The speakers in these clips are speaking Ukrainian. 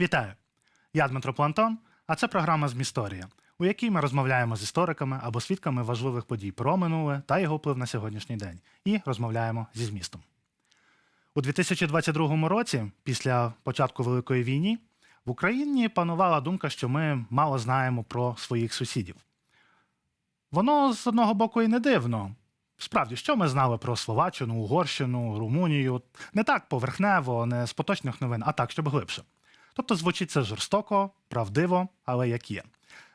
Вітаю! Я Дмитро Плантон, а це програма «Змісторія», у якій ми розмовляємо з істориками або свідками важливих подій про минуле та його вплив на сьогоднішній день, і розмовляємо зі змістом. У 2022 році, після початку Великої війни, в Україні панувала думка, що ми мало знаємо про своїх сусідів. Воно з одного боку і не дивно. Справді, що ми знали про Словаччину, Угорщину, Румунію? Не так поверхнево, не з поточних новин, а так, щоб глибше. Тобто звучить це жорстоко, правдиво, але як є.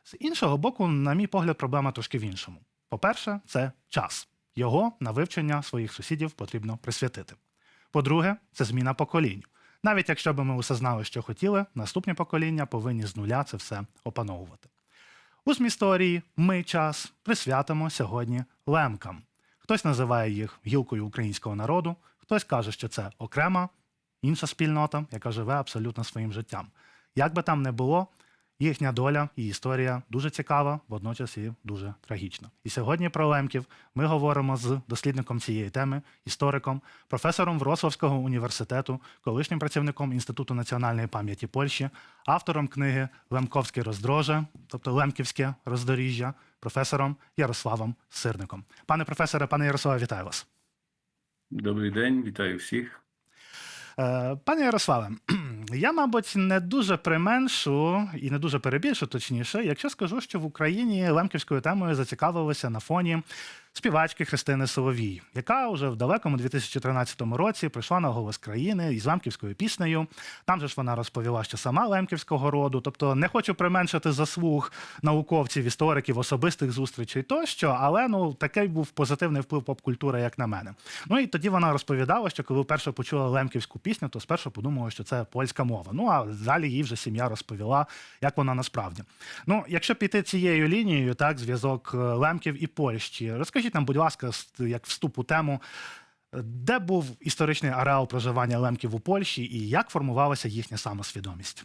З іншого боку, на мій погляд, проблема трошки в іншому. По-перше, це час. Його на вивчення своїх сусідів потрібно присвятити. По-друге, це зміна поколінь. Навіть якщо би ми усе знали, що хотіли, наступні покоління повинні з нуля це все опановувати. У змісторії ми час присвятимо сьогодні лемкам. Хтось називає їх гілкою українського народу, хтось каже, що це окрема інша спільнота, яка живе абсолютно своїм життям. Як би там не було, їхня доля і історія дуже цікава, водночас і дуже трагічна. І сьогодні про лемків ми говоримо з дослідником цієї теми, істориком, професором Вроцлавського університету, колишнім працівником Інституту національної пам'яті Польщі, автором книги Лемковське роздорожжя, тобто Лемківське роздоріжжя, професором Ярославом Сирником. Пане професоре, пане Ярославе, вітаю вас. Добрий день, вітаю всіх. Е, Пане Ярославе, я, мабуть, не дуже применшу і не дуже перебільшу, точніше, якщо скажу, що в Україні лемківською темою зацікавилися на фоні співачки Христини Соловій, яка вже в далекому 2013 році прийшла на голос країни із лемківською піснею. Там же ж вона розповіла, що сама лемківського роду. Тобто не хочу применшити заслуг науковців, істориків, особистих зустрічей тощо, але ну такий був позитивний вплив поп-культури, як на мене. Ну і тоді вона розповідала, що коли вперше почула лемківську пісню, то спершу подумала, що це польська мова. Ну а далі їй вже сім'я розповіла, як вона насправді. Ну, якщо піти цією лінією, так, зв'язок е, лемків і Польщі, розкажіть нам, будь ласка, с- як вступ у тему. Де був історичний ареал проживання лемків у Польщі і як формувалася їхня самосвідомість?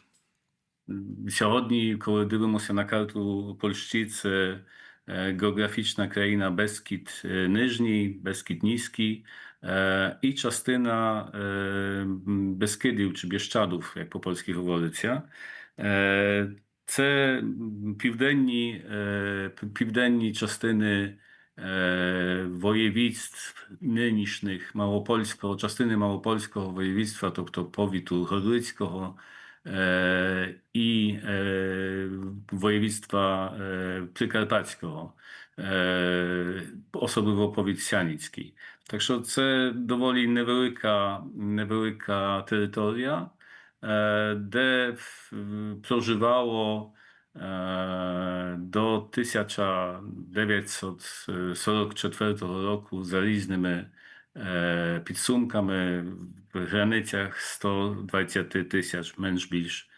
Сьогодні, коли дивимося на карту Польщі, це е, географічна країна Бескід е, Нижній, Бескід Низький е, і частина е, м, Бескидів чи Біещадów, як по-польськи говориться. Е, Це м, південні, е, південні частини E, województw nynisznych Małopolsko, Czastyny Małopolskiego województwa, to kto powitu Chorlickiego e, i e, województwa przykarpackiego, osobowo powiat sianicki. Także to dowoli niewielka, niewielka terytoria, gdzie przeżywało територія, е, де в- проживало е, до 1944 року за різними е, підсумками в границях 120 тисяч менш більш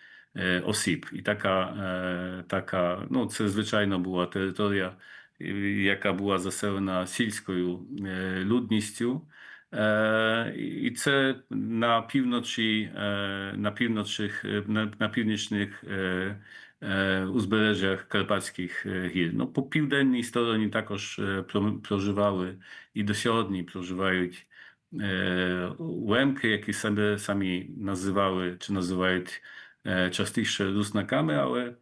осіб. І така, така, ну це звичайно була територія, яка була заселена сільською людністю. І це на півночі, на півночних, на північних е, е, узбережжях Карпатських е, гір. Ну, по південній стороні також е, про- проживали і до сьогодні проживають е, лемки, які себе самі називали чи називають е, частіше руснаками, але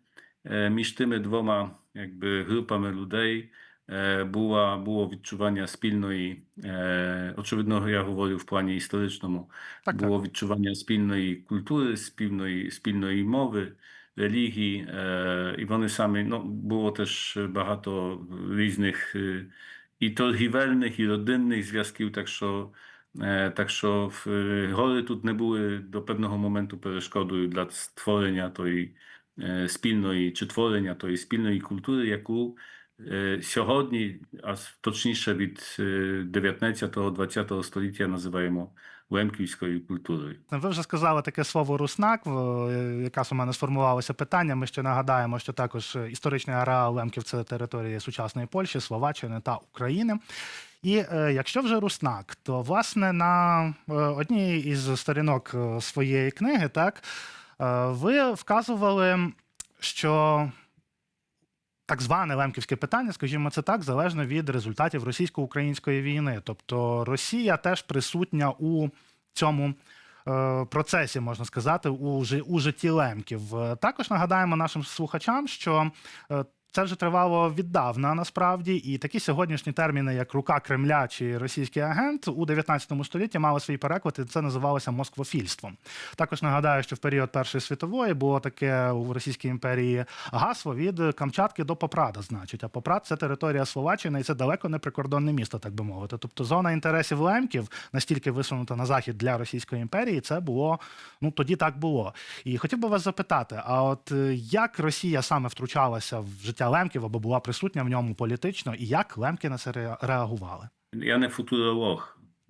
е, між тими двома якби, групами людей е, була, було відчування спільної, е, очевидно, я говорю в плані історичному, Так, було так. відчування спільної культури, спільної, спільної мови, релігії, е, і вони самі, ну, було теж багато різних е, і торгівельних, і родинних зв'язків, так що, е, так що гори тут не були до певного моменту перешкодою для створення тої спільної чи творення тої спільної культури, яку сьогодні, а точніше від е, 19-20 століття називаємо лемківською культурою. Ви вже сказали таке слово руснак. е, Якраз у мене сформувалося питання. Ми ще нагадаємо, що також історичний ареал лемків це територія сучасної Польщі, Словаччини та України. І е, якщо вже руснак, то власне на е, одній із сторінок своєї книги, так ви вказували, що так зване лемківське питання, скажімо це так, залежно від результатів російсько-української війни. Тобто Росія теж присутня у цьому е, процесі, можна сказати, у, житті лемків. Е, Також нагадаємо нашим слухачам, що е, це вже тривало віддавна насправді, і такі сьогоднішні терміни, як рука Кремля чи російський агент, у 19 столітті мали свій переклад, і це називалося москвофільством. Також нагадаю, що в період Першої світової було таке у Російській імперії гасло від Камчатки до Попрада, значить. А Попрад це територія Словаччини, і це далеко не прикордонне місто, так би мовити. Тобто зона інтересів лемків настільки висунута на захід для Російської імперії, це було ну тоді так було. І хотів би вас запитати: а от е, як Росія саме втручалася в життя лемків або була присутня в ньому політично, і як лемки на це реагували? Ja nie futurolog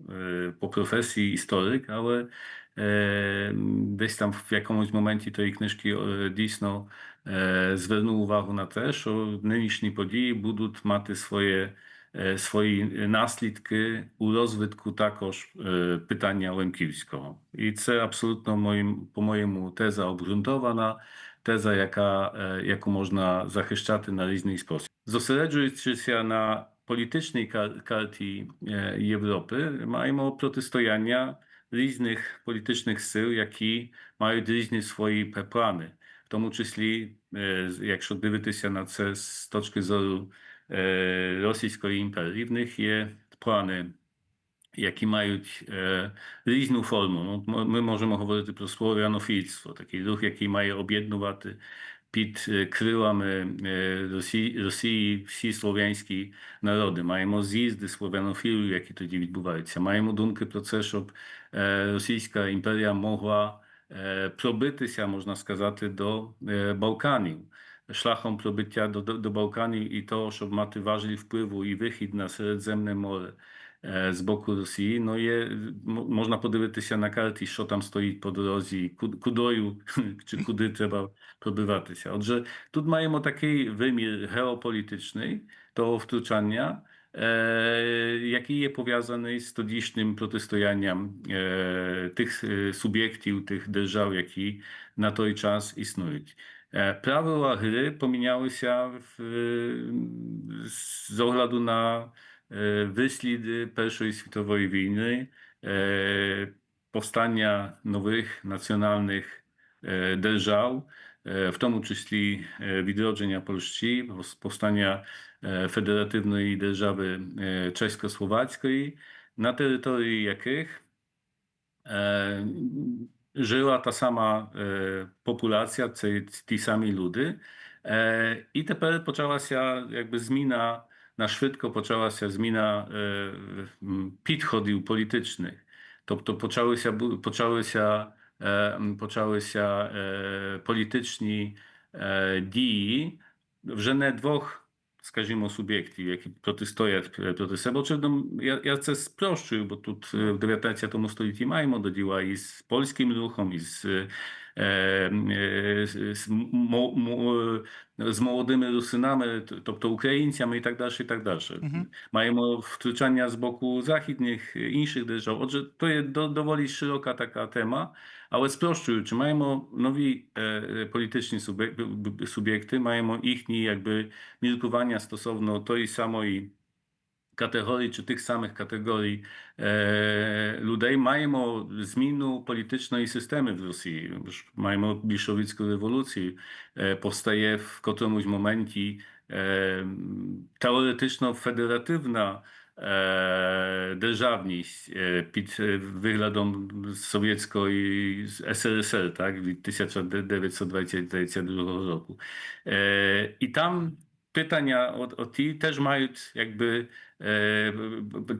e, po profesji historyk, ale e, десь там в якомусь моменті тої книжки е, дійсно е, звернув увагу на те, що нинішні події будуть мати своє, е, свої наслідки у розвитку також е, питання Лемківського. І це абсолютно моїм, по-моєму теза обґрунтована, теза, яка, е, яку можна захищати на різний спосіб. Зосереджуючися на політичній кар- карті е, Європи, маємо протистояння різних політичних сил, які мають різні свої пе- плани. В тому числі, е, з- якщо дивитися на це з точки зору е, Російської імперії, в них є плани, які мають е, різну форму. Ну, ми можемо говорити про слов'янофільство, такий рух, який має об'єднувати під е, крилами е, Росії, всі слов'янські народи. Маємо з'їзди слов'янофілів, які тоді відбуваються. Маємо думки про це, щоб Російська імперія могла пробитися, можна сказати, до Балканів. Шляхом пробиття до, до, до Балканів і того, щоб мати важель впливу і вихід на Середземне море е, з боку Росії. Ну є м- можна подивитися на карті, що там стоїть по дорозі, ку- кудою чи куди треба пробиватися. Отже, тут маємо такий вимір geopolityczny того втручання, е, який є пов'язаний з тодішнім протистоянням е, тих е, суб'єктів, тих держав, які на той час існують. Е, Правила гри помінялися в, е, з огляду на е, висліди Першої світової війни, е, повстання нових національних е, держав, е, в тому числі е, відродження Польщі, пос- повстання е, федеративної держави е, Чеськословацької, на території яких е, żyła ta sama e, populacja, ці, ті самі люди. Е, і тепер почалася якби зміна, на швидко почалася зміна е, м, підходів політичних. Тобто почалися, бу- почалися, е, м, почалися е, політичні е, дії вже не двох, скажімо, суб'єктів, які протистоять е, проти себе. Очевидно, я, я це спрощую, бо тут е, в 19 столітті маємо до діла із польським рухом, із е, е, з, з, мо- мо- з молодими русинами, т- тобто українцями і так далі, і так далі. Мгм. Маємо втручання з боку західних е, інших держав. Отже, то є до, доволі широка така тема, але спрощуючи, маємо нові е, е, політичні суб'єкти, суб'єкти, маємо їхні якби міркування стосовно тої самої категорії чи тих самих категорій е, людей. Маємо зміну політичної системи в Росії. Бо ж Маємо більшовицьку революцію. Е, повстає в котромусь моменті е, теоретично федеративна е, державність е, під е, виглядом совєтської СРСР, так, від 1922 року. Е, і там питання от, от ті теж мають якби е, б- б-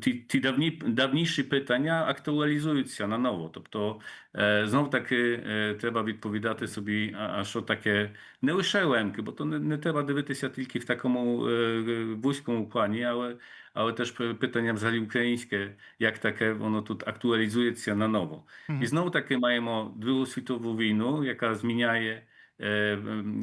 ті, ті давні, давніші питання актуалізуються на ново. Тобто е, знов таки е, треба відповідати собі, а, що таке не лише лемки, бо то не, не треба дивитися тільки в такому е, вузькому плані, але, але теж питання взагалі українське, як таке воно тут актуалізується на ново. Мгм. І знову таки маємо Другу світову війну, яка зміняє, е,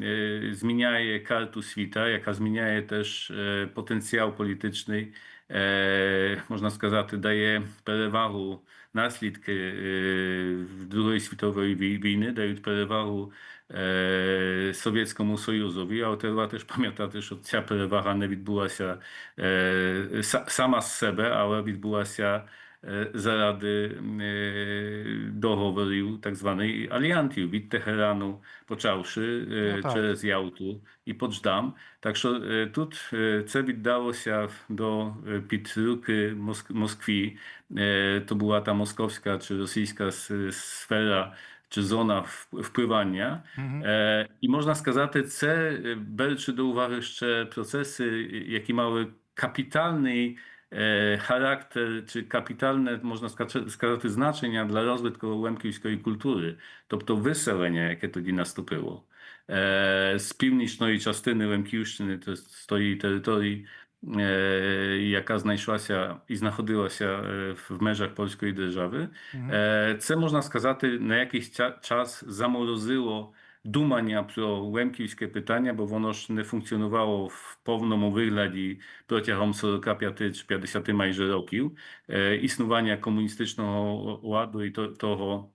е, зміняє карту світа, яка зміняє теж е, потенціал політичний, е, можна сказати, дає перевагу наслідки е, Другої світової вій- війни, дають перевагу е, Совєтському Союзові, але треба теж пам'ятати, що ця перевага не відбулася е, са- сама з себе, але відбулася е, заради е, договорів так званої Аліантів від Техерану, почавши е, Ну, так. через Ялту і Потсдам. Так що е, тут е, це віддалося до е, під руки Моск- Москві. Е, To była ta moskowska czy rosyjska s- sfera чи зона в- впливання. Мгм. Е, І можна сказати, це е, беручи до уваги ще процеси, які мали капітальний е, характер, чи капітальне, можна ска- сказати, значення для розвитку лемківської культури, тобто виселення, яке тоді наступило. Е, З північної частини Лемківщини, то з тої території, е, яка знайшлася і знаходилася е, в межах польської держави, Мгм. Е, Це можна сказати, на якийсь ця- час заморозило думання про лемківське питання, бо воно ж не функціонувало в повному вигляді протягом 45 чи 50 майже років е, існування комуністичного ладу і то- того,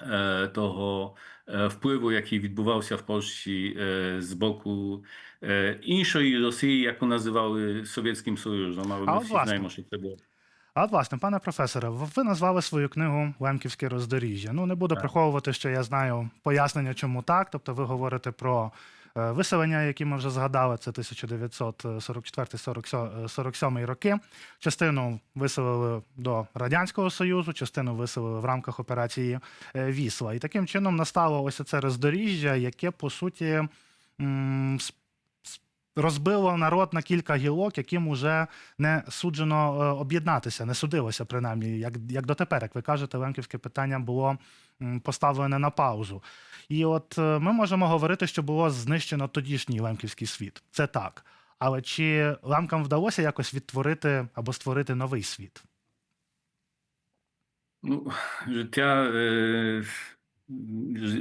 е, того е, впливу, який відбувався в Польщі е, з боку е, іншої Росії, яку називали Совєтським Союзом, але А ми от, А от, власне, пане професоре, ви назвали свою книгу Лемківське роздоріжжя. Ну, не буду Так. приховувати, що я знаю пояснення, чому так. Тобто, ви говорите про е, виселення, які ми вже згадали, це 1944-47 роки. Частину виселили до Радянського Союзу, частину виселили в рамках операції е, Вісла. І таким чином настало ось це роздоріжжя, яке по суті. Розбило народ на кілька гілок, яким уже не суджено е, об'єднатися, не судилося принаймні, як, як дотепер, як ви кажете, лемківське питання було поставлене на паузу. І от е, ми можемо говорити, що було знищено тодішній лемківський світ. Це так. Але чи лемкам вдалося якось відтворити або створити новий світ? Ну, життя, е,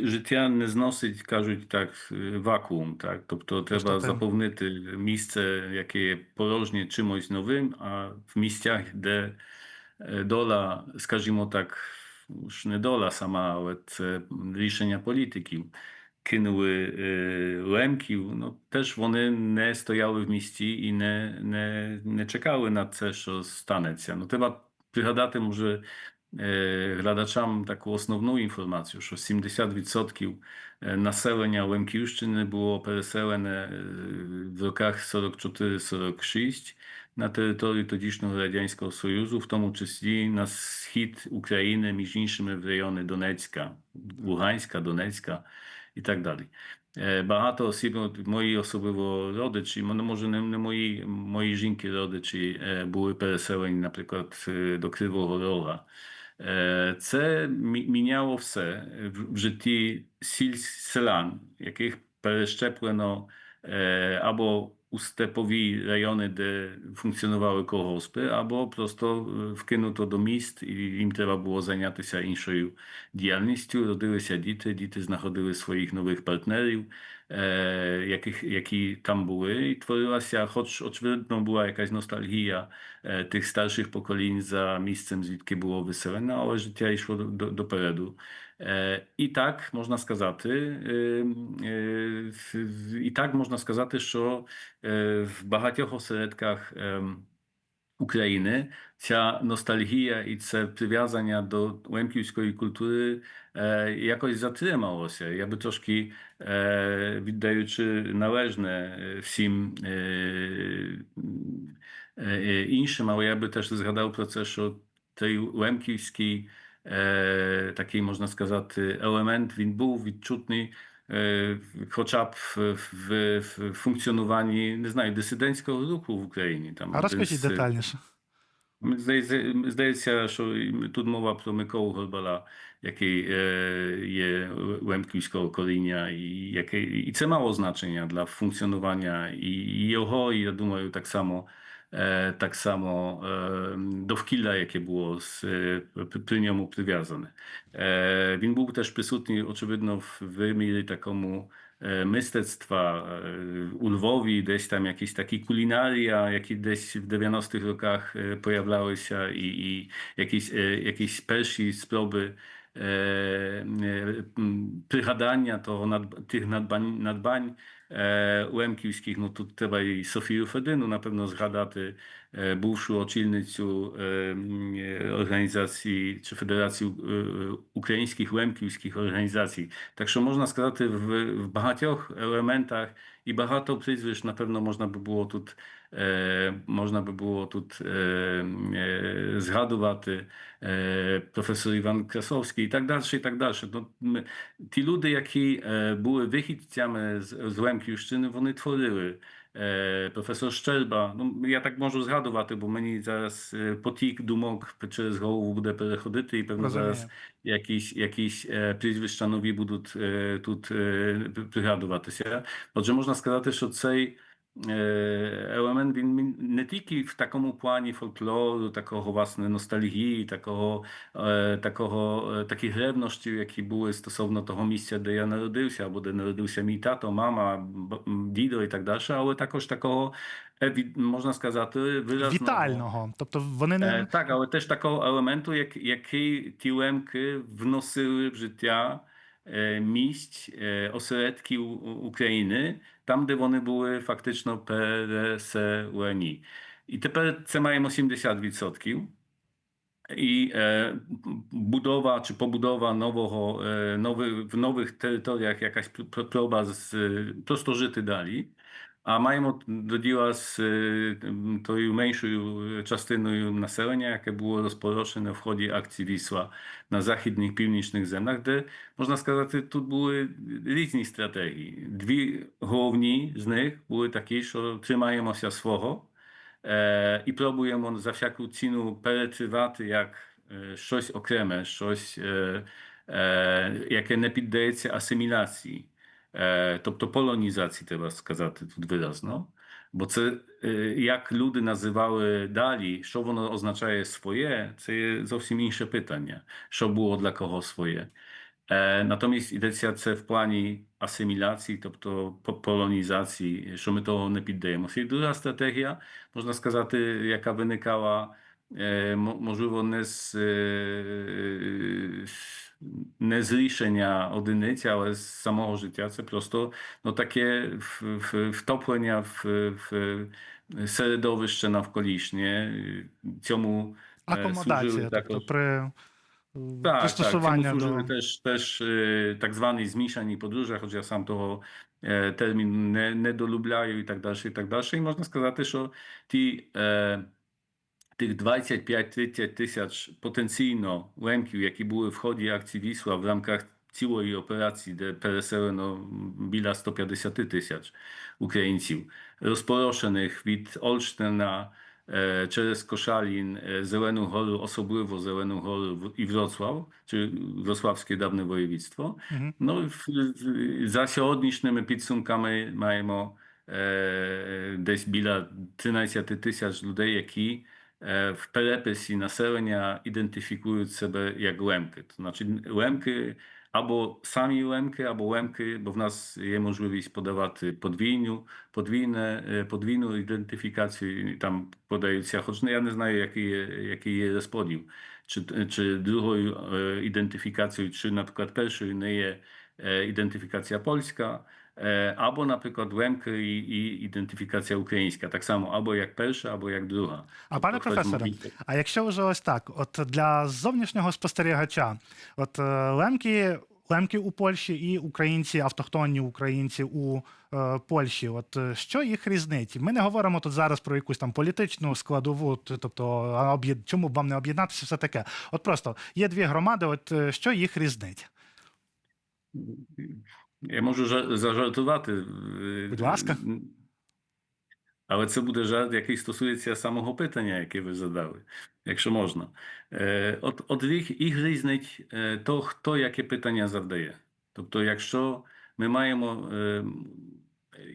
життя не зносить, кажуть так, е, вакуум. Так? Тобто треба Пустоти. заповнити місце, яке порожнє чимось новим, а в місцях, де е, доля, скажімо так, ж не доля сама, але це рішення політиків. Кинули е, лемків, ну теж вони не стояли в місті і не, не, не чекали на це, що станеться. Ну, треба пригадати, може, глядачам таку основну інформацію, що 70% населення Лемківщини було переселене е, в роках 44-46 на територію тодішнього Радянського Союзу, в тому числі на схід України, між іншими в райони Донецька, Луганська, Донецька і так далі. Е, Багато осіб, от мої особливо родичі, ну, може не, не мої, мої жінки родичі е, були переселені, наприклад, е, до Кривого Рога. Е, Це міняло все. В, житті сіль селян, яких перещеплено е, ustepowi rejony, gde funkcjonowały kołowospy, albo prosto e, wkinuto do mist i im trzeba było zajmować się inszą działalnością. Rodziły się dzieci, dzieci znachodziły swoich nowych partnerów, e, jakich, jaki tam były i tworzyła się, choć oczywistą była jakaś nostalgia e, tych starszych pokoleń za miejscem, gdzie było wyselena, ale życie szło do, do, do peredu. І так можна сказати, і так можна сказати, що в багатьох осередках України ця ностальгія і це прив'язання до лемківської культури якось затрималося. Би трошки е, віддаючи належне всім іншим, але я би теж згадав про це, що лемківський е, такий, можна сказати, елемент, він був відчутний е, хоча б в, в, в функціонуванні, не знаю, дисидентського руху в Україні. Там, А розкажіть десь, е, детальніше. Мені Здається, здається, що і тут мова про Миколу Горбала, який е, є лемківського коріння, і, який, і це мало значення для функціонування і і його, і я думаю, так само, е, так само е, довкілля, яке було з, е, при- при ньому прив'язане. Е, він був теж присутній, очевидно, в вимірі такому е, мистецтва е, у Львові, десь там якісь такі кулінарія, які десь в 90-х роках е, появлялися, і, і якісь, е, якісь перші спроби е, е, м, пригадання того над, тих надбань, надбань е, лемківських, ну тут треба і Софію Федину, напевно, згадати, е, бувшу очільницю е, м, е, організації чи Федерації е, е, українських лемківських організацій. Так що можна сказати, в, в багатьох елементах і багато прізвищ, напевно, можна би було тут, е, можна би було тут е, е, згадувати е, професор Іван Красовський і так далі, і так далі. Ну, ті люди, які е, були вихідцями з, Лемківщини, вони творили. Е, Професор Щерба, ну я так можу згадувати, бо мені зараз е, потік думок через голову буде переходити, і певно Розумію. зараз якісь, якісь е, прізвища нові будуть е, тут е, пригадуватися. Отже, можна сказати, що цей е, елемент він не тільки в такому плані фольклору, такого власне ностальгії, такого, е, такого е, які були стосовно того місця, де я народився, або де народився мій тато, мама, дідо і так далі, але також такого, від- можна сказати, виразного. Вітального. Тобто вони не Так, але теж такого елементу, як, який ті лемки вносили в життя е, місць, е, осередків У- України, там, де вони були фактично переселені. І тепер це маємо 70%. І е, budowa czy pobudowa nowego, e, nowy, w nowych terytoriach jakaś pr- pr- proba z e, prosto żyty dali, a маємо до діла з е, м, тою меншою частиною населення, яке було розпорошене в ході акції Вісла на західних північних землях, де можна сказати, тут були різні стратегії. Дві головні з них були такі, що тримаємося свого. Е, і пробуємо за всяку ціну перетривати як е, щось окреме, щось, е, е, яке не піддається асиміляції, е, тобто полонізації, треба сказати тут виразно. Бо це е, як люди називали далі, що воно означає своє, це є зовсім інше питання, що було для кого своє. Е, Натомість йдеться це в плані асиміляції, тобто по- полонізації, що ми того не піддаємося. І друга стратегія, можна сказати, яка виникала е, мо- можливо не з, е, не з рішення одиниці, але з самого життя. Це просто ну, таке в- в- втоплення в, в середовище навколишнє. Цьому е, акомодація, служили тобто також при е, tak, tak. пристосування Temu służyły до też, też e, tak zwanej zmniejszanej podróży, choć ja sam того e, термін не, не долюбляю і так далі, і так далі. І можна сказати, що ті, е, тих 25-30 тисяч потенційно лемків, які були в ході акції Вісла в рамках цілої операції, де переселено біля 150 тисяч українців, розпорошених від Олштина e, через Koszalin, e, Zeleną Гору, особливо Зелену Гору в- і Wrocław, чи Wrocławskie давне воєвідство. Мгм. Ну, і в- в- за сьогоднішніми підсумками маємо е, десь біля 13 тисяч людей, які е, в переписі населення ідентифікують себе як лемки. То значить, лемки або самі лемки, або лемки, бо в нас є можливість подавати подвійну, подвійне, е, подвійну ідентифікацію, і там подаються, хоч я не знаю, який є, який є розподіл, чи, чи другою е, ідентифікацією, чи, наприклад, першою не є е, ідентифікація польська, або, наприклад, лемки і, і ідентифікація українська, так само або як перша, або як друга. А пане Тобто, професоре, хтось а якщо вже ось так, от для зовнішнього спостерігача, от лемки, лемки у Польщі і українці, автохтонні українці у е, Польщі, от що їх різнить? Ми не говоримо тут зараз про якусь там політичну складову, тобто чому б вам не об'єднатися, все таке. От просто є дві громади, от що їх різнить? Я можу жа- зажартувати. е, Будь ласка. м, Але це буде жарт, який стосується самого питання, яке ви задали, якщо можна. Е, От, от їх, їх різнить е, то, хто яке питання завдає. Тобто, якщо ми маємо. е,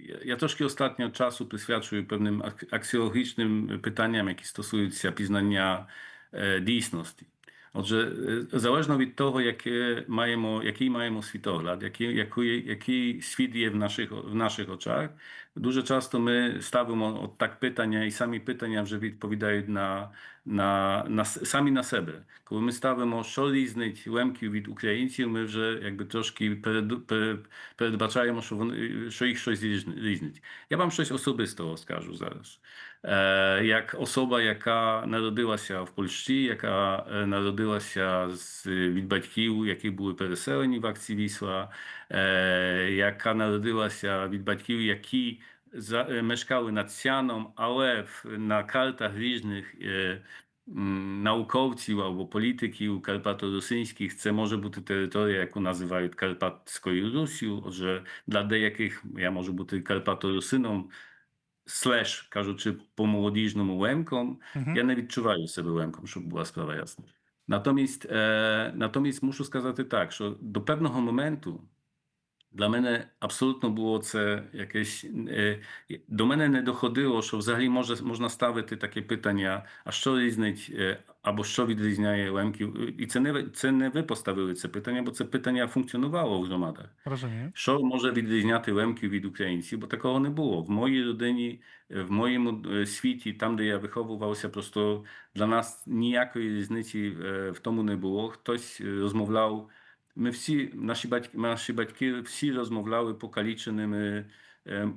я- Я трошки ostatnio часу присвячую певним ак- аксіологічним питанням, які стосуються пізнання е, дійсності. Отже, е, залежно від того, яке маємо, який маємо світогляд, який, який, який світ є в наших, в наших очах, дуже часто ми ставимо от так питання, і самі питання вже відповідають на на, на с- самі на себе. Коли ми ставимо, що різнить лемків від українців, ми вже якби трошки перед, перед, передбачаємо, що, вони, що їх щось різни- різнить. Я вам щось особистого скажу зараз. Е, як особа, яка народилася в Польщі, яка е, народилася з, від батьків, які були переселені в акції Вісла, е, яка народилася від батьків, які е, мешкали над Сяном, але на картах різних е, науковців або політиків карпато-русинських це може бути територія, яку називають Карпатською Русію. Отже, для деяких я можу бути карпато-русином, слеш, кажучи по-молодіжному лемком, Мгм. я не відчуваю себе лемком, щоб була справа ясна. Натомість, е, натомість мушу сказати так, що до певного моменту для мене абсолютно було це якесь. Е, до мене не доходило, що взагалі може, можна ставити таке питання: а що різнить е, або що відрізняє лемків? І це не це не ви поставили це питання, бо це питання функціонувало в громадах. Розумію. Що може відрізняти лемків від українців? Бо такого не було. В моїй родині, е, в моєму е, світі, там, де я виховувався, просто для нас ніякої різниці е, в тому не було. Хтось е, розмовляв. Ми всі, наші батьки, наші батьки всі розмовляли покаліченими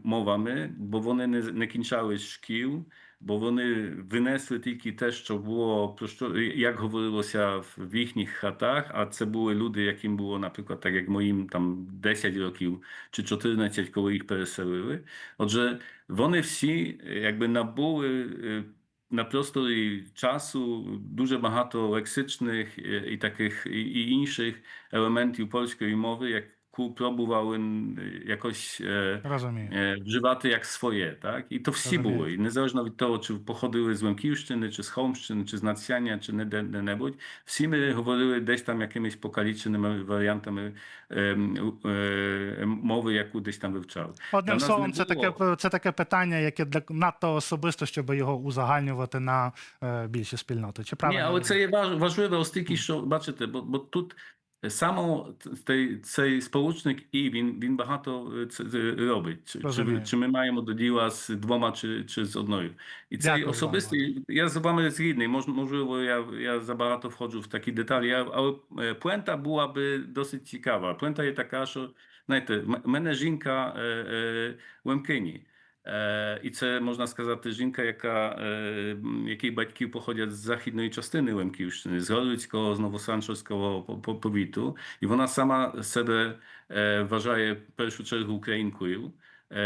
мовами, бо вони не, не кінчали шкіл, бо вони винесли тільки те, що було про що як говорилося в, їхніх хатах. А це були люди, яким було, наприклад, так як моїм там 10 років чи 14, коли їх переселили. Отже, вони всі якби набули на просторі часу дуже багато лексичних е, і таких і, інших елементів польської мови, яку якось е, Розумію. е, вживати як своє, так? І то всі Розумію. були. І незалежно від того, чи походили з Лемківщини, чи з Холмщини, Нацяння, чи не де- де-небудь, всі ми говорили десь там якимись покаліченими варіантами е, е, мови, яку десь там вивчали. Одним словом, це таке, це таке питання, яке для надто особисто, щоб його узагальнювати на е, більші спільноти. Чи правильно? Ні, але це є важ- важливо, оскільки що бачите, бо, бо тут само цей, цей сполучник і він, він багато е, це, це робить. Чи, чи, Розумію. ви- чи ми маємо до діла з двома чи, чи з одною? І цей Дякую вам, особистий, я з вами згідний, мож, можливо, я, я забагато входжу в такі деталі, я- але е, пуента була би досить цікава. Пуента є така, що знаєте, м- мене жінка е, е, лемкині. Е, І це можна сказати жінка, яка, е, м, якій батьки походять з західної частини Лемківщини, з Горлицького, з Новосанчевського по- по- повіту, і вона сама себе е, вважає в першу чергу українкою, е,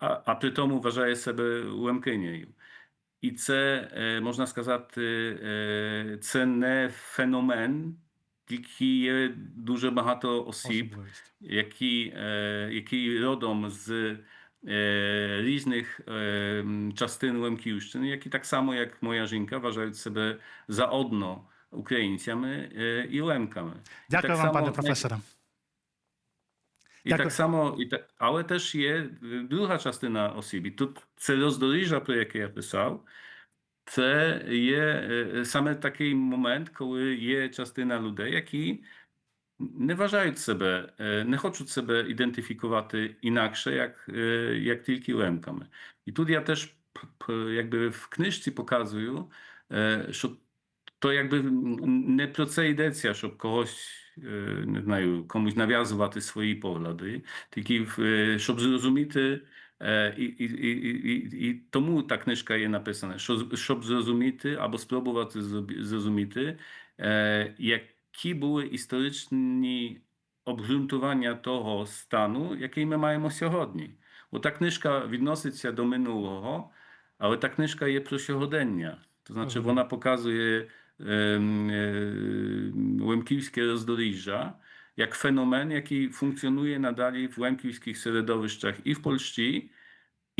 а, а, при тому вважає себе лемкинею. І це е, можна сказати, е, це не феномен, тільки є дуже багато осіб, які, е, які родом з е, різних е, м, частин Лемківщини, які так само як моя жінка вважають себе заодно українцями е, і лемками. І Дякую так вам, само, пане знаєте, професоре. І Дякую. так само, і так, але теж є е, друга частина осіб. І тут це роздоріжжя, про яке я писав, це є е, саме такий момент, коли є частина людей, які не вважають себе, не хочуть себе ідентифікувати інакше, як, як тільки лемками. І тут я теж якби в книжці показую, що то якби не про це йдеться, щоб когось, не знаю, комусь нав'язувати свої погляди, тільки щоб зрозуміти, і, і, і, і, і, тому та книжка є написана, що, щоб зрозуміти або спробувати зрозуміти, е, які були історичні обґрунтування того стану, який ми маємо сьогодні. Бо та книжка відноситься до минулого, але та книжка є про сьогодення. То значить, Розумію. вона показує ем, е, лемківське роздоріжжя як феномен, який функціонує надалі в лемківських середовищах і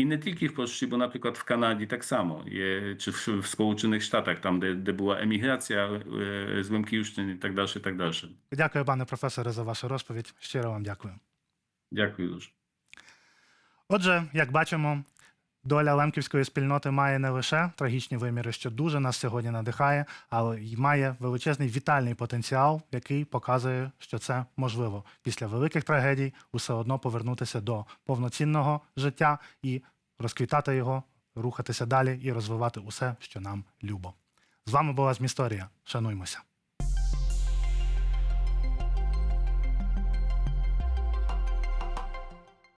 в Польщі, і не тільки в Польщі, бо, наприклад, в Канаді так само є, чи в, в Сполучених Штатах, там, де, де була еміграція е, з Лемківщини і так далі, і так далі. Дякую, пане професоре, за вашу розповідь. Щиро вам дякую. Дякую дуже. Отже, як бачимо, доля лемківської спільноти має не лише трагічні виміри, що дуже нас сьогодні надихає, але й має величезний вітальний потенціал, який показує, що це можливо після великих трагедій усе одно повернутися до повноцінного життя і розквітати його рухатися далі і розвивати усе, що нам любо. З вами була Змісторія. Шануймося.